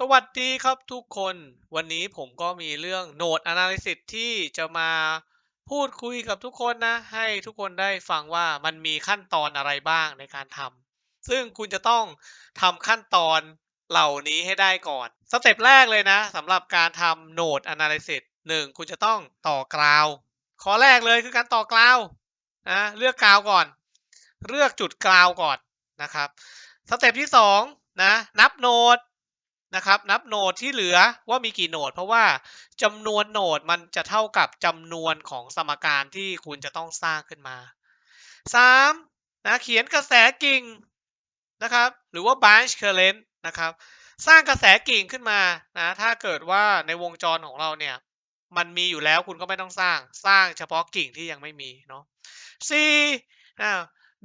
สวัสดีครับทุกคน วันนี้ผมก็มีเรื่อง Node Analysis ที่จะมาพูดคุยกับทุกคนนะ ให้ทุกคนได้ฟังว่ามันมีขั้นตอนอะไรบ้างในการทำซึ่งคุณจะต้องทำขั้นตอนเหล่านี้ให้ได้ก่อน สเต็ปแรกเลยนะสำหรับการทำ Node Analysis 1 คุณจะต้องต่อกราว ข้อแรกเลยคือการต่อกราวนะเลือกกราวก่อน เลือกจุดกราวก่อนนะครับ สเต็ปที่2นะนับโนด นะครับนับโนดที่เหลือว่ามีกี่โนด เพราะว่าจำนวนโนดมันจะเท่ากับจำนวนของสมการที่คุณจะต้องสร้างขึ้นมา 3. นะเขียนกระแสกิ่งนะครับหรือว่า branch current นะครับสร้างกระแสกิ่งขึ้นมานะถ้าเกิดว่าในวงจรของเราเนี่ยมันมีอยู่แล้วคุณก็ไม่ต้องสร้างสร้างเฉพาะกิ่งที่ยังไม่มีเนาะ 4. อ่า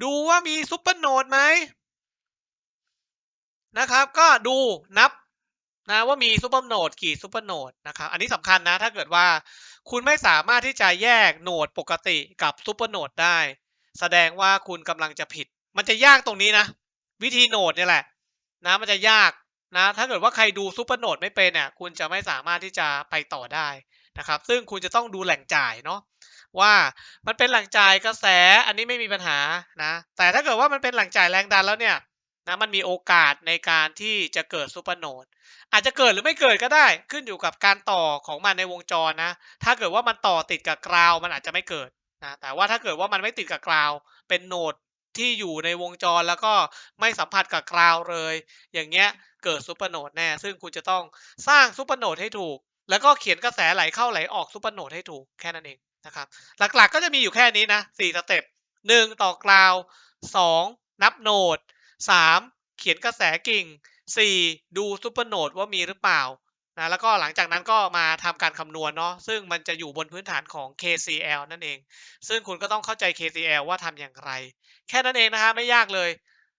ดูว่ามีซุปเปอร์โนดไหมนะครับ ก็ดูนับ นะว่ามีซูเปอร์โนดกี่ซูเปอร์โนดนะครับอันนี้สำคัญนะถ้าเกิดว่าคุณไม่สามารถที่จะแยกโนดปกติกับซูเปอร์โนดได้ แสดงว่าคุณกำลังจะผิด มันจะยากตรงนี้นะ วิธีโนดเนี่ยแหละนะมันจะยากนะถ้าเกิดว่าใครดูซูเปอร์โนดไม่เป็นเนี่ยคุณจะไม่สามารถที่จะไปต่อได้นะครับ ซึ่งคุณจะต้องดูแหล่งจ่ายเนาะว่ามันเป็นแหล่งจ่ายกระแสอันนี้ไม่มีปัญหานะแต่ถ้าเกิดว่ามันเป็นแหล่งจ่ายแรงดันแล้วเนี่ย นะมันมีโอกาสในการที่จะเกิดซูเปอร์โนดอาจจะเกิดหรือไม่เกิดก็ได้ ขึ้นอยู่กับการต่อของมันในวงจรนะ ถ้าเกิดว่ามันต่อติดกับกราวมันอาจจะไม่เกิดนะแต่ว่าถ้าเกิดว่ามันไม่ติดกับกราวเป็นโนดที่อยู่ในวงจรแล้วก็ไม่สัมผัสกับกราวเลย อย่างเงี้ยเกิดซูเปอร์โนดแน่ ซึ่งคุณจะต้องสร้างซูเปอร์โนดให้ถูก แล้วก็เขียนกระแสไหลเข้าไหลออกซูเปอร์โนดให้ถูกแค่นั้นเองนะครับ หลักๆก็จะมีอยู่แค่นี้นะสี่สเต็ปหนึ่งต่อกราวสองนับโนด สามเขียนกระแสกิ่ง 4. ดูซูเปอร์โนดว่ามีหรือเปล่านะแล้วก็หลังจากนั้นก็มาทำการคำนวณเนาะซึ่งมันจะอยู่บนพื้นฐานของ KCL นั่นเอง ซึ่งคุณก็ต้องเข้าใจ KCL ว่าทำอย่างไร แค่นั้นเองนะฮะไม่ยากเลย